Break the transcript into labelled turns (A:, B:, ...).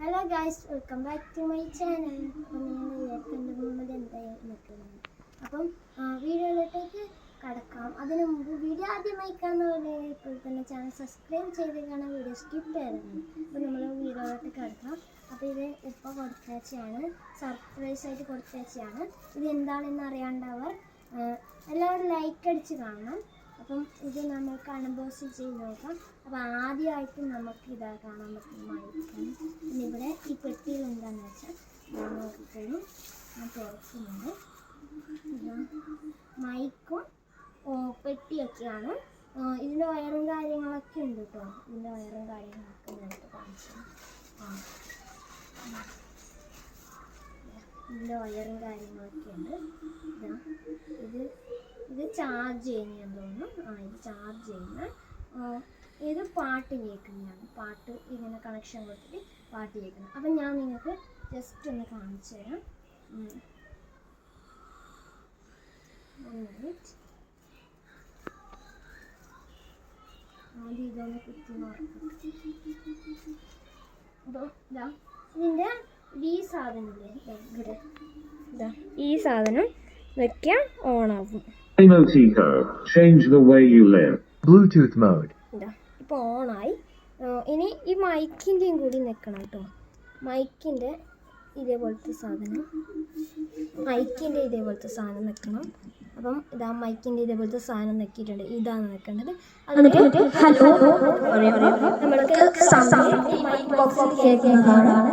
A: Hello guys welcome back to my channel അപ്പം ഞാൻ എന്റെ മുഹമ്മദ് എന്തായി നിൽക്കുന്നത് അപ്പം വീഡിയോയിലോട്ടേക്ക് കടക്കാം. അതിനു മുമ്പ് വീഡിയോ ആദ്യമായി കാണുന്നവരെ ഇപ്പോൾ തന്നെ ചാനൽ സബ്സ്ക്രൈബ് ചെയ്ത് കാണാൻ വീഡിയോ സ്കിപ്പ് ചെയ്തതാണ് അപ്പോൾ നമ്മൾ വീഡിയോയിലോട്ട് കടക്കാം. അപ്പോൾ ഇത് ഇപ്പോൾ കൊടുത്തേച്ചയാണ് സർപ്രൈസ് ആയിട്ട് കൊടുത്തേച്ചയാണ് ഇത് എന്താണെന്ന് അറിയാണ്ടവർ എല്ലാവരും ലൈക്ക് അടിച്ച് കാണണം. അപ്പം ഇത് നമുക്ക് അൺബോക്സ് ചെയ്ത് നോക്കാം. അപ്പോൾ ആദ്യമായിട്ട് നമുക്ക് ഇതാ കാണാൻ പറ്റും മൈക്കും പിന്നെ ഇവിടെ ഈ പെട്ടിയിൽ എന്താണെന്ന് വെച്ചാൽ നോക്കിക്കഴിഞ്ഞു ഞാൻ തുറക്കുന്നുണ്ട്. മൈക്കും പെട്ടിയൊക്കെയാണ്. ഇതിന്റെ വയറും കാര്യങ്ങളൊക്കെ ഉണ്ട് കേട്ടോ. ഇതിന്റെ വയറും കാര്യങ്ങളൊക്കെ നേരത്തെ കാണിച്ചു ഇതിന്റെ വയറും കാര്യങ്ങളൊക്കെ ഉണ്ട്. ഇതാ ഇത് ചാർജ് ചെയ്യുന്നതെന്ന് ആ ഇത് ചാർജ് ചെയ്യുന്ന. ഇത് പാട്ട് കേൾക്കുന്നതാണ് പാട്ട് ഇങ്ങനെ കണക്ഷൻ കൊടുത്തിട്ട് പാട്ട് കേൾക്കുന്നത് അപ്പം ഞാൻ നിങ്ങൾക്ക് ജസ്റ്റ് ഒന്ന് കാണിച്ചു തരാം. ഈ സാധനം വെക്കാൻ ഓണാവും.
B: Emotico, change the way you live.
C: Bluetooth mode.
A: ഇപ്പോൾ ഓണായി. ഇനി ഈ മൈക്കിന്റെയും കൂടി നിൽക്കണം കേട്ടോ മൈക്കിന്റെ ഇതേപോലത്തെ സാധനം. മൈക്കിന്റെ ഇതേപോലത്തെ സാധനം നിൽക്കണം. അപ്പം ഇതാ മൈക്കിന്റെ ഇതേപോലത്തെ സാധനം നിൽക്കിയിട്ടുണ്ട്. ഇതാണ് നിൽക്കേണ്ടത്. എന്നിട്ട് ഹലോ നമ്മൾക്ക് മൈക്ക് ബോക്സിൽ കേൾക്കുന്നതാണ്